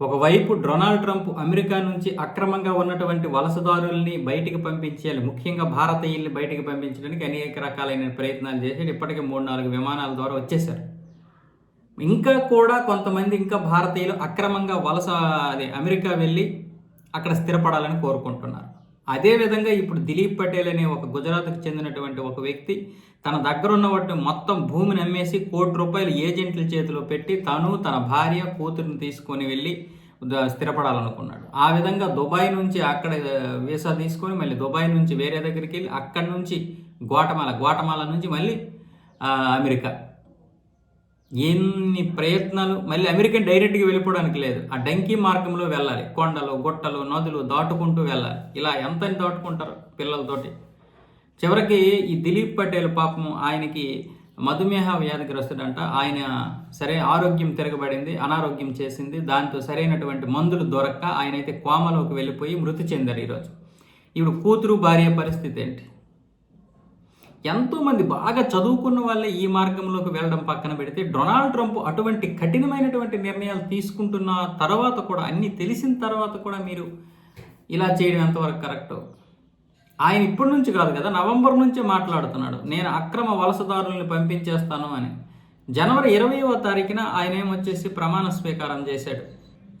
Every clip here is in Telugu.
ఒకవైపు డొనాల్డ్ ట్రంప్ అమెరికా నుంచి అక్రమంగా ఉన్నటువంటి వలసదారుల్ని బయటికి పంపించేయాలి ముఖ్యంగా భారతీయుల్ని బయటికి పంపించడానికి అనేక రకాలైన ప్రయత్నాలు చేశాడు. ఇప్పటికే మూడు నాలుగు విమానాల ద్వారా వచ్చేసారు ఇంకా కూడా కొంతమంది ఇంకా భారతీయులు అక్రమంగా వలస అదే అమెరికా వెళ్ళి అక్కడ స్థిరపడాలని కోరుకుంటున్నారు. అదేవిధంగా ఇప్పుడు దిలీప్ పటేల్ అనే ఒక గుజరాత్కు చెందినటువంటి ఒక వ్యక్తి తన దగ్గర ఉన్నటువంటి మొత్తం భూమిని అమ్మేసి కోటి రూపాయలు ఏజెంట్ల చేతిలో పెట్టి తను తన భార్య కూతురిని తీసుకొని వెళ్ళి స్థిరపడాలనుకున్నాడు. ఆ విధంగా దుబాయ్ నుంచి అక్కడ వీసా తీసుకొని మళ్ళీ దుబాయ్ నుంచి వేరే దగ్గరికి వెళ్ళి అక్కడి నుంచి గ్వాటమాల గ్వాటమాల నుంచి మళ్ళీ అమెరికా. ఎన్ని ప్రయత్నాలు మళ్ళీ అమెరికా డైరెక్ట్గా వెళ్ళిపోవడానికి లేదు. ఆ డంకీ మార్గంలో వెళ్ళాలి. కొండలు గుట్టలు నదులు దాటుకుంటూ వెళ్ళాలి. ఇలా ఎంత దాటుకుంటారు పిల్లలతోటి? చివరికి ఈ దిలీప్ పటేల్ పాపం ఆయనకి మధుమేహ వ్యాధిగ్రస్తుడంట ఆయన సరే ఆరోగ్యం తిరగబడింది అనారోగ్యం చేసింది. దాంతో సరైనటువంటి మందులు దొరక్క ఆయన అయితే కోమలోకి వెళ్ళిపోయి మృతి చెందారు ఈరోజు. ఇప్పుడు కూతురు భార్య పరిస్థితి ఏంటి? ఎంతోమంది బాగా చదువుకున్న వాళ్ళే ఈ మార్గంలోకి వెళ్ళడం పక్కన పెడితే డొనాల్డ్ ట్రంప్ అటువంటి కఠినమైనటువంటి నిర్ణయాలు తీసుకుంటున్న తర్వాత కూడా అన్నీ తెలిసిన తర్వాత కూడా మీరు ఇలా చేయడం ఎంతవరకు కరెక్ట్? ఆయన ఇప్పటి నుంచి కాదు కదా నవంబర్ నుంచే మాట్లాడుతున్నాడు. నేను అక్రమ వలసదారుల్ని పంపించేస్తాను అని. జనవరి ఇరవైవ తారీఖున ఆయన ఏమొచ్చేసి ప్రమాణ స్వీకారం చేశాడు.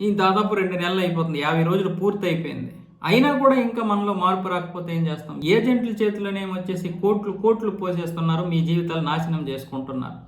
ఈ దాదాపు రెండు నెలలు అయిపోతుంది. యాభై రోజులు పూర్తి అయిపోయింది అయినా కూడా ఇంకా మనలో మార్పు రాకపోతే ఏం చేస్తాం? ఏజెంట్ల చేతిలోనే వచ్చేసి కోట్లు కోట్లు పోసేస్తున్నారు మీ జీవితాలు నాశనం చేసుకుంటున్నారు.